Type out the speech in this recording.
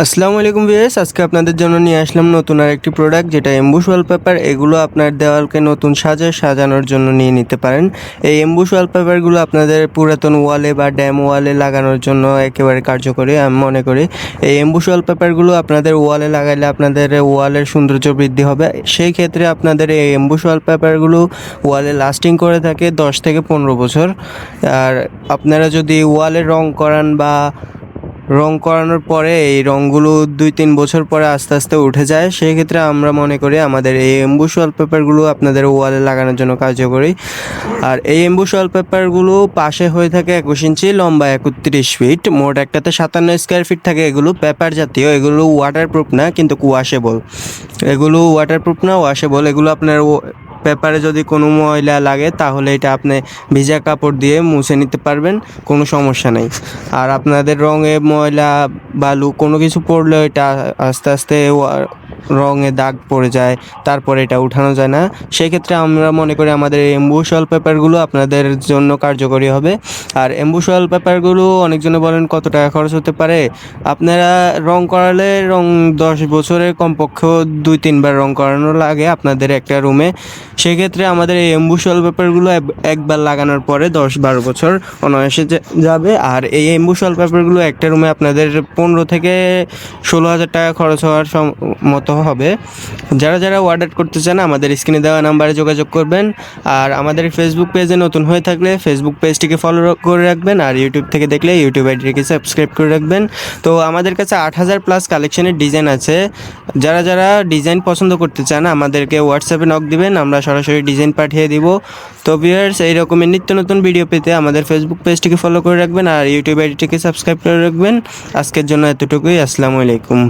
আসসালামু আলাইকুম ভিউয়ার্স, আজকে আপনাদের জন্য নিয়ে আসলাম নতুন আর একটি প্রোডাক্ট যেটা এমবুশ ওয়ালপেপার এগুলো আপনার দেওয়ালকে নতুন সাজে, সাজানোর জন্য নিয়ে নিতে পারেন। এই এমবুশ ওয়ালপেপারগুলো আপনাদের পুরাতন ওয়ালে বা ড্যাম ওয়ালে লাগানোর জন্য একেবারে কার্যকরী, আমি মনে করি। এই এমবুশ ওয়ালপেপারগুলো আপনাদের ওয়ালে লাগাইলে আপনাদের ওয়ালের সৌন্দর্য বৃদ্ধি হবে। সেই ক্ষেত্রে আপনাদের এই এমবুশ ওয়ালপেপারগুলো ওয়ালে লাস্টিং করে থাকে দশ থেকে পনেরো বছর। আর আপনারা যদি ওয়ালে রং করান বা রং করানোর পরে এই রঙগুলো দুই তিন বছর পরে আস্তে আস্তে উঠে যায়। সেই ক্ষেত্রে আমরা মনে করি আমাদের এই এম্বুশ ওয়ালপেপারগুলো আপনাদের ওয়ালে লাগানোর জন্য কার্যকরী। আর এই এম্বুশ ওয়ালপেপারগুলো পাশে হয়ে থাকে একুশ ইঞ্চি, লম্বা একত্রিশ ফিট মোট একটাতে সাতান্ন স্কোয়ার ফিট থাকে এগুলো। পেপার জাতীয়, এগুলো ওয়াটারপ্রুফ না, কিন্তু ওয়াশেবল এগুলো ওয়াটারপ্রুফ না ওয়াশেবল এগুলো আপনার পেপারে যদি কোনো ময়লা লাগে, তাহলে এটা আপনি ভিজা কাপড় দিয়ে মুছে নিতে পারবেন, কোনো সমস্যা নেই। আর আপনাদের রঙে ময়লা, বালু, কোনো কিছু পড়লে এটা আস্তে আস্তে রঙে দাগ পড়ে যায়, তারপরে এটা উঠানো যায় না। সেক্ষেত্রে আমরা মনে করি আমাদের এই এম্বুশল পেপারগুলো আপনাদের জন্য কার্যকরী হবে। আর এম্বুশল পেপারগুলো অনেকজনে বলেন কত টাকা খরচ হতে পারে? আপনারা রং করালে রং দশ বছরের কমপক্ষেও দুই তিনবার রং করানো লাগে আপনাদের একটা রুমে। সেক্ষেত্রে আমাদের এই এম্বুশল পেপারগুলো এক- একবার লাগানোর পরে দশ বারো বছর অনায়াসে যাবে। আর এই এম্বুশল পেপারগুলো একটা রুমে আপনাদের পনেরো থেকে ষোলো হাজার টাকা খরচ হওয়ার মতো হবে। যারা যারা অর্ডার করতে চান, আমাদের স্ক্রিনে দেওয়া নাম্বারে যোগাযোগ করবেন। আর আমাদের ফেসবুক পেজে নতুন হয়ে থাকলে ফেসবুক পেজটিকে ফলো করে রাখবেন, আর ইউটিউব থেকে দেখলে ইউটিউব আইডিটিকে সাবস্ক্রাইব করে রাখবেন। তো আমাদের কাছে আট হাজার প্লাস কালেকশনের ডিজাইন আছে। যারা যারা ডিজাইন পছন্দ করতে চান, আমাদেরকে হোয়াটসঅ্যাপে নক দিবেন, আমরা সরাসরি ডিজাইন পাঠিয়ে দিব। তো ভিউয়ার্স এই রকমের নিত্য নতুন ভিডিও পেতে আমাদের ফেসবুক পেজটিকে ফলো করে রাখবেন, আর ইউটিউব আইডিটিকে সাবস্ক্রাইব করে রাখবেন। আজকের জন্য এতটুকুই, আসসালামু আলাইকুম।